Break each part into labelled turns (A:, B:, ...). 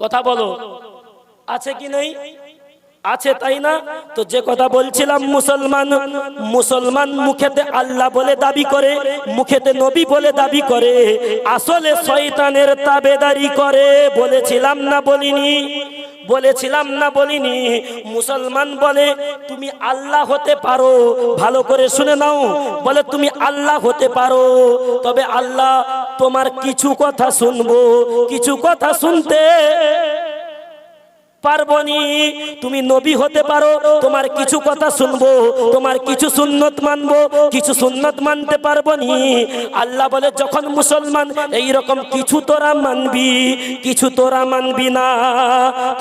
A: কথা বলো। আছে কি নেই? আছে তাই না? তো যে কথা বলছিলাম, মুসলমান মুসলমান মুখেতে আল্লাহ বলে দাবি করে, মুখেতে নবী বলে দাবি করে, আসলে শয়তানের তাবেদারি করে, বলেছিলাম না বলিনি? বলেছিলাম না বলিনি। মুসলমান বলে, তুমি আল্লাহ হতে পারো। ভালো করে শুনে নাও। বলে, তুমি আল্লাহ হতে পারো। তবে আল্লাহ, তোমার কিছু কথা শুনব। কিছু কথা শুনতে পারবনি। তুমি নবী হতে পারো, তোমার কিছু কথা শুনব, তোমার কিছু সুন্নত মানবো, কিছু সুন্নত মানতে পারবনি। আল্লাহ বলে, যখন মুসলমান এই রকম কিছু তোরা মানবি, কিছু তোরা মানবি না।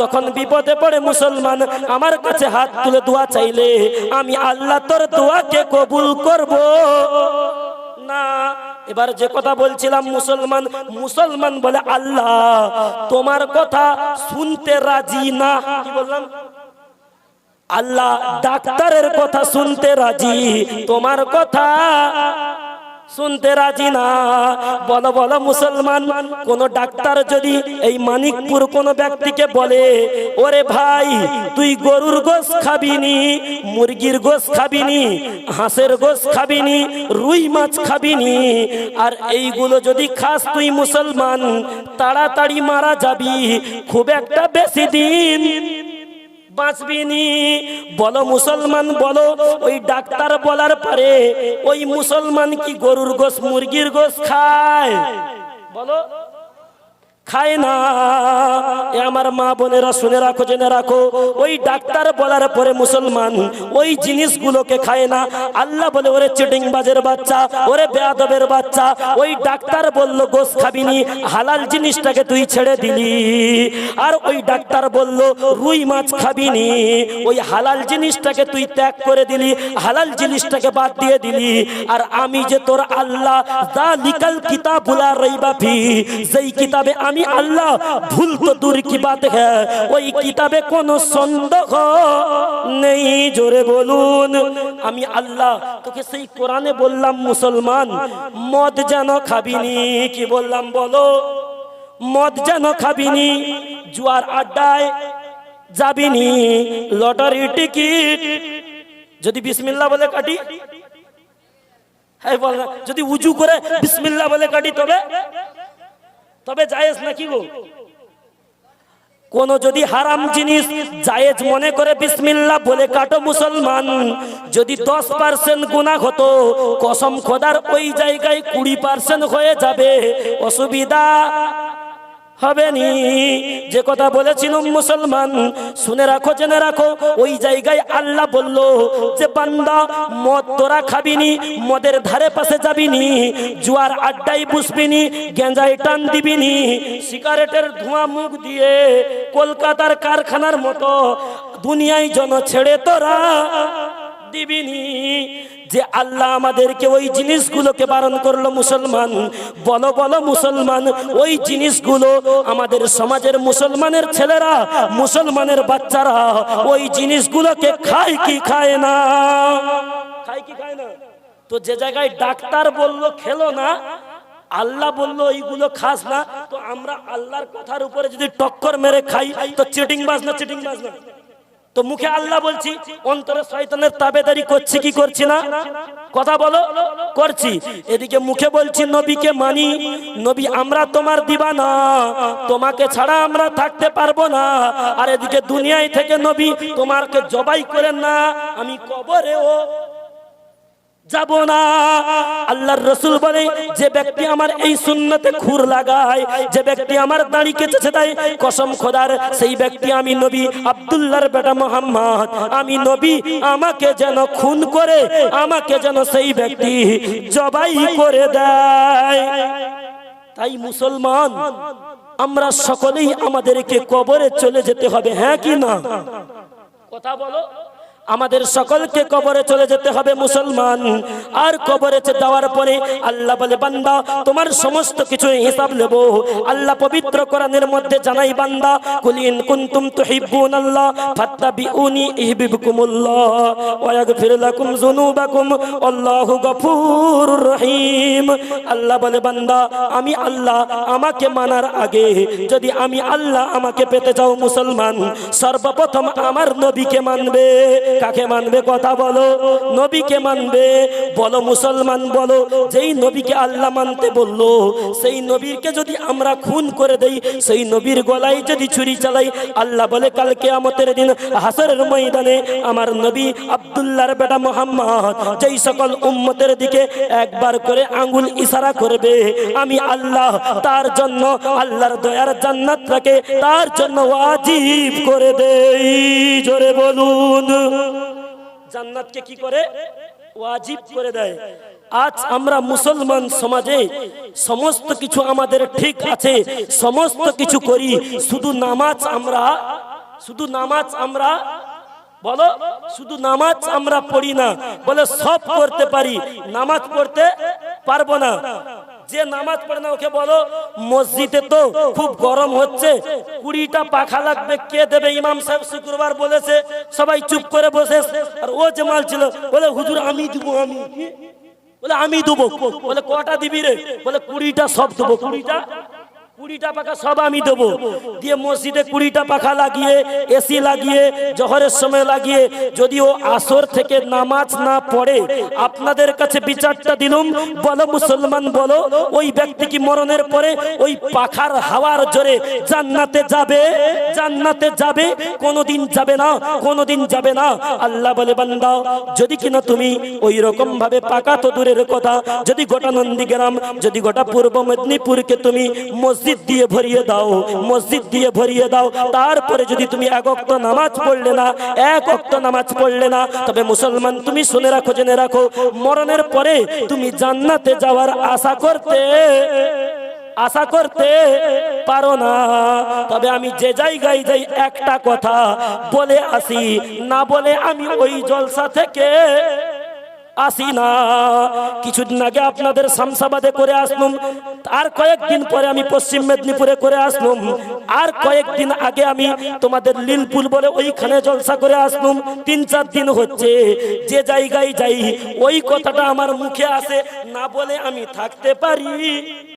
A: তখন বিপদে পড়ে মুসলমান, আমার কাছে হাত তুলে দোয়া চাইলে আমি আল্লাহ তোর দোয়াকে কবুল করব। না এবার যে কথা বলছিলাম মুসলমান মুসলমান বলে আল্লাহ, তোমার কথা শুনতে রাজি না। কি বললাম? আল্লাহ ডাক্তারের কথা শুনতে রাজি, তোমার কথা শুনতে রাজি না। বলো বলো, মুসলমান, কোন ডাক্তার যদি এই মানিকপুর কোন ব্যক্তিকে বলে, ওরে ভাই, তুই গরুর গোস খাবিনি, মুরগির গোস খাবিনি, হাঁসের গোস খাবিনি, রুই মাছ খাবিনি, আর এইগুলো যদি খাস তুই মুসলমান, তাড়াতাড়ি মারা যাবি, খুব একটা বেশি দিন বাঁচবিনি। বলো মুসলমান, বলো, ওই ডাক্তার বলার পরে ওই মুসলমান কি গরুর গোস মুরগির গোস খায়? বলো খায় না। আমার মা বোনেরা শুনে রাখো, জেনে রাখো। ওই ডাক্তার বলার পরে মুসলমান ওই জিনিসগুলোকে খায় না। আল্লাহ বলে, ওরে চিটিং বাচ্চা, ওরে বেয়াদবের বাচ্চা, ওই ডাক্তার বলল গোস খাবিনি, হালাল জিনিসটাকে তুই ছেড়ে দিলি। আর ওই ডাক্তার বলল, রুই মাছ খাবিনি, ওই হালাল জিনিসটাকে তুই ত্যাগ করে দিলি, হালাল জিনিসটাকে বাদ দিয়ে দিলি। আর আমি যে তোর আল্লাহ জালিকাল কিতাবুলা রইবা ফি, যেই কিতাবে আমি আল্লাহ ভুল তো দূর কি বাত হ্যাঁ ওই কিতাবে কোনো সন্দেহ নেই, জোরে বলুন। আমি আল্লাহ তোকে সেই কোরআনে বললাম, মুসলমান, মদ যেন খাবিনি। কি বললাম বলো? মদ যেন খাবিনি, জুয়ার আড্ডায় যাবিনি, লটারি টিকিট। যদি বিসমিল্লাহ বলে কাটি? হ্যাঁ বল যদি উজু করে বিসমিল্লা বলে কাটি তবে? তবে জায়েজ নাকি গো? কোন যদি হারাম জিনিস জায়েজ মনে করে বিসমিল্লা বলে কাটো মুসলমান, যদি দশ পার্সেন্ট গুণা হতো, কসম খোদার ওই জায়গায় কুড়ি পার্সেন্ট হয়ে যাবে। অসুবিধা? হবে নি? যে কথা বলেছিলাম মুসলমান, শুনে রাখো, জেনে রাখো, ওই জায়গায় আল্লাহ বলল যে, বান্দা, মদ তোরা খাবিনি মদের ধারে পাশে যাবিনি জুয়ার আড্ডায় বুঝবিনি গেঞ্জায় টান দিবিনি সিগারেটের ধোঁয়া মুখ দিয়ে কলকাতার কারখানার মতো দুনিয়ায় জন ছেড়ে তোরা দিবিনি যে আল্লাহ আমাদেরকে ওই জিনিসগুলোকে বারণ করল মুসলমান, বলো বলো মুসলমান, ওই জিনিসগুলো আমাদের সমাজের মুসলমানের ছেলেরা, মুসলমানের বাচ্চারা, ওই জিনিসগুলোকে খায় কি খায় না? খায় কি খায় না? তো যে জায়গায় ডাক্তার বলল খেলো না, আল্লাহ বলল এইগুলো খাস না, তো আমরা আল্লাহর কথার উপরে যদি টক্কর মেরে খাই, তো চিটিং বাজ না চিটিং বাজ না? তো মুখে আল্লাহ বলছি, অন্তরে শয়তানের তাবেদারি করছি কি করছি না? কথা বলো, করছি। এদিকে মুখে বলছি, নবীকে মানি, নবী, আমরা তোমার দিবা না তোমাকে ছাড়া আমরা থাকতে পারব না। আর এদিকে দুনিয়ায় থেকে নবী, তোমারকে জবাই করেন না, আমি কবরেও যাব না। আল্লাহর রসুল বলে, যে ব্যক্তি আমার এই সুন্নতে খুর লাগায়, যে ব্যক্তি আমার দাড়িকে চেঁচে দেয় কসম খোদার, সেই ব্যক্তি আমি নবী আব্দুল্লাহর বেটা মোহাম্মদ। আমি নবী, আমাকে যেন খুন করে, আমাকে যেন সেই ব্যক্তি জবাই করে দেয়। তাই মুসলমান, আমরা সকলেই আমাদেরকে কবরে চলে যেতে হবে হ্যাঁ কি না? কথা বলো। আমাদের সকলকে কবরে চলে যেতে হবে মুসলমান। আর কবরে যাওয়ার পরে আল্লাহ বলে, বান্দা, তোমার সমস্ত কিছু হিসাব নেব। আল্লাহ পবিত্র কোরআনের মধ্যে জানাই, বান্দা, কুলিন কুনতুম তুহিব্বুন আল্লাহ ফাত্তাবিউনি ইহবিবকুমুল্লাহ ওয়া ইয়াগফির লাকুম যুনুবাকুম, আল্লাহু গফুরুর রহিম। আল্লাহ বলে, বান্দা, আমি আল্লাহ আমাকে মানার আগে যদি আমি আল্লাহ আমাকে পেতে চাও মুসলমান, সর্বপ্রথম আমার নবীকে মানবে। কাকে মানবে কথা বলো? নবীকে মানবে? বলো মুসলমান বলো। যেই নবীকে আল্লাহ মানতে বলল, সেই নবীরকে যদি আমরা খুন করে দেই, সেই নবীর গলায় যদি ছুরি চালাই, আল্লাহ বলে কালকে আমতের দিন হাসরের ময়দানে আমার নবী আব্দুল্লাহর বেটা মোহাম্মদ যেই সকল উম্মতের দিকে একবার করে আঙ্গুল ইশারা করবে, আমি আল্লাহ তার জন্য আল্লাহর দয়ার জান্নাত জান্নাতটাকে তার জন্য ওয়াজিব করে দেই। জোরে বলুন। জান্নাতকে কি করে? ওয়াজিব করে দেয়। আজ আমরা মুসলমান সমাজে সমস্ত কিছু আমাদের ঠিক আছে, সমস্ত কিছু করি, শুধু নামাজ আমরা, শুধু নামাজ আমরা, বলো, শুধু নামাজ আমরা পড়ি না, বলে সব করতে পারি, নামাজ পড়তে পারব না। যে নামাজ পড়ে না, ওকে বলো, মসজিদে তো খুব গরম হচ্ছে। কুড়িটা পাখা লাগবে, কে দেবে? ইমাম সাহেব শুক্রবার বলেছে, সবাই চুপ করে বসে আর ও যে মাল ছিল, বলে, হুজুর, আমি দিব, আমি। বলে, আমি দেবো। বলে, কটা দিবি রে? বলে, কুড়িটা সব দেবো। কুড়িটা কুড়িটা পাখা সব আমি দেবো। দিয়ে মসজিদে কুড়িটা পাখা লাগিয়ে এসি লাগিয়ে, জহরের সময় লাগিয়ে, যদিও আসর থেকে নামাজ না পড়ে, আপনাদের কাছে বিচারটা দিলুম, বলো মুসলমান, বলো, ওই ব্যক্তি কি মরণের পরে ওই পাখার হাওয়ার জোরে জান্নাতে যাবে? জান্নাতে যাবে? কোনোদিন যাবে না, কোনোদিন যাবে না। আল্লাহ বলে, বান্দা, যদি কিনা তুমি ওই রকম ভাবে পাকা তো দূরের কথা, যদি গোটা নন্দীগ্রাম, যদি গোটা পূর্ব মেদিনীপুরকে তুমি মসজিদ দিয়ে ভরিয়ে দাও, মসজিদ দিয়ে ভরিয়ে দাও। তারপরে যদি তুমি এক অক্ত নামাজ পড়লে না, এক অক্ত নামাজ পড়লে না, তবে মুসলমান তুমি শুনে রাখো, জেনে রাখো, মরণের পরে তুমি জান্নাতে যাওয়ার আশা করতে আশা করতে পারো না। তবে আমি যে জায়গায় যাই, একটা কথা বলে আসি, না বলে আমি ওই জলসা থেকে আসি না। কিছুদিন আগে আপনাদের শামসাবাদে করে আসলুম। আর কয়েকদিন পরে আমি পশ্চিম মেদিনীপুরে করে আসলুম। আর কয়েকদিন আগে আমি তোমাদের লীলপুল বলে ওইখানে জলসা করে আসলুম। তিন চার দিন হচ্ছে। যে জায়গায় যাই, ওই কথাটা আমার মুখে আসে। না বলে আমি থাকতে পারি।